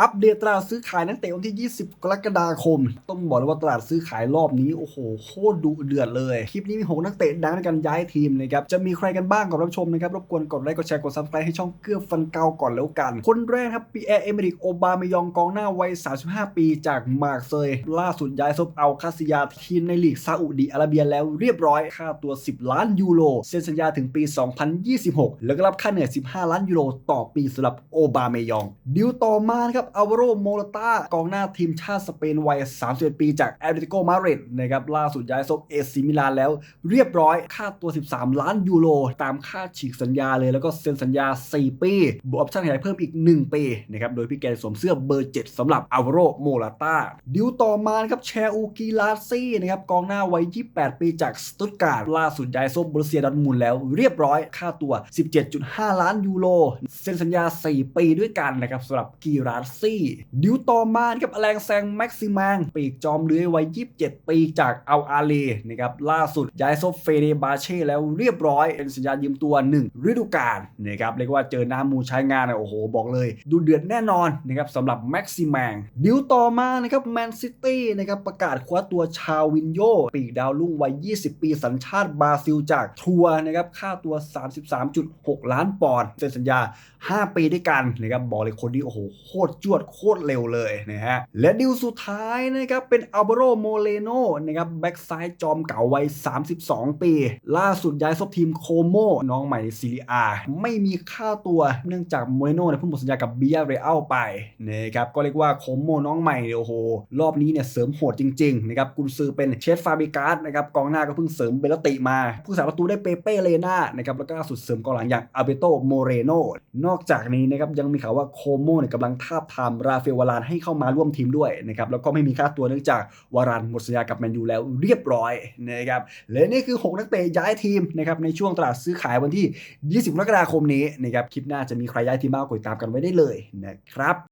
อัปเดตตลาดซื้อขายนักเตะวันที่ 20 กรกฎาคม ต้องบอกเลยว่าตลาดซื้อขายรอบนี้ โอ้โห โคตรดุเดือดเลย คลิปนี้มี 6 นักเตะดังในการย้ายทีมนะครับ จะมีใครกันบ้างก่อนรับชมนะครับ รบกวนกดไลค์ กดแชร์ กดซับสไครต์ให้ช่องเกื้อฟันเกาก่อนแล้วกัน คนแรกครับปีแอร์เอเมริก โอบามายองกองหน้าวัย 35 ปีจากมาร์กเซย ล่าสุดย้ายซบเอาคาซิยาทีมในลีกซาอุดิอาระเบียแล้วเรียบร้อย ค่าตัว 10 ล้านยูโร เซ็นสัญญาถึงปี 2026 แล้วก็รับค่าเหนื่อย 15 ล้านยูโรต่อปีสำหรับโอบามายอง ดิวต่อมานะครับอ l วโรโมลตากองหน้าทีมชาติสเปนวัย 31 ปีจากแอตเลติโกมาดริดนะครับล่าสุดย้ายซบเอซิมิลานแล้วเรียบร้อยค่าตัว 13 ล้านยูโร ตามค่าฉีกสัญญาเลยแล้วก็เซ็นสัญญา 4 ปีบวกออปชั่นขยายเพิ่มอีก 1 ปีนะครับโดยพี่แกสวมเสื้อเบอร์ 7สำหรับอ l วโรโมลตาดิวต่อมาครับแชอูกีลาซี่นะครับกองหน้าวัย 28 ปีจากสตุตการ์ดล่าสุดย้ายซบบรูเซียดอร์ทมุนแล้วเรียบร้อยค่าตัว 17.5 ล้านยูโรเซ็นสัญญา 4 ปีด้วยกันนะครับสำหรับกีราซดิวตอมานะครับแลงแซงแม็กซิมังปีกจอมเลื้อยวัย 27 ปีจากอัลอาเลนะครับล่าสุดย้ายซบเฟเดบาเช่แล้วเรียบร้อยเป็นสัญญายืมตัว 1 ฤดูกาลนะครับเรียกว่าเจอหน้ำมูใช้งานนะโอ้โห บอกเลย ดูเดือดแน่นอนนะครับสำหรับแม็กซิมังดิวต่อมานะครับแมนซิตี้นะครับประกาศคว้าตัวชาวินโยปีกดาวรุ่งวัย 20 ปีสัญชาติบราซิลจากทัวร์นะครับค่าตัว 33.6 ล้านปอนด์เซ็นสัญญา 5 ปีด้วยกันนะครับบอกเลยคนนี้โอ้โหโคตรจวดโคตรเร็วเลยนะฮะ และดิวสุดท้ายนะครับ เป็นอัลเบโรโมเลโนนะครับแบ็กซ้ายจอมเก่าวัย 32 ปี ล่าสุดย้ายซบทีมโคโมน้องใหม่ซีรีอาไม่มีค่าตัวเนื่องจากโมเลโนเนี่ยเพิ่งหมดสัญญากับเบียเรอัลไปนะครับก็เรียกว่าโคโมน้องใหม่โอ้โหรอบนี้เนี่ยเสริมโหดจริงๆนะครับกุนซือเป็นเชฟฟาบิกาสนะครับกองหน้าก็เพิ่งเสริมเบลติมาผู้สาประตูได้เปเป้เลนานะครับแล้วก็สุดเสริมกองหลังอย่างอาเบโตโมเรโนนอกจากนี้นะครับยังมีข่าวว่าโคโมเนี่ยกำลังทาบทามราเฟลวารานให้เข้ามาร่วมทีมด้วยนะครับแล้วก็ไม่มีค่าตัวเนื่องจากวารานหมดสัญญากับแมนยูแล้วเรียบร้อยนะครับและนี่คือ 6 นักเตะย้ายทีมนะครับในช่วงตลาดซื้อขายวันที่ 20กรกฎาคมนี้นะครับคลิปหน้าจะมีใครย้ายทีมบ้างกดติดตามกันไว้ได้เลยนะครับ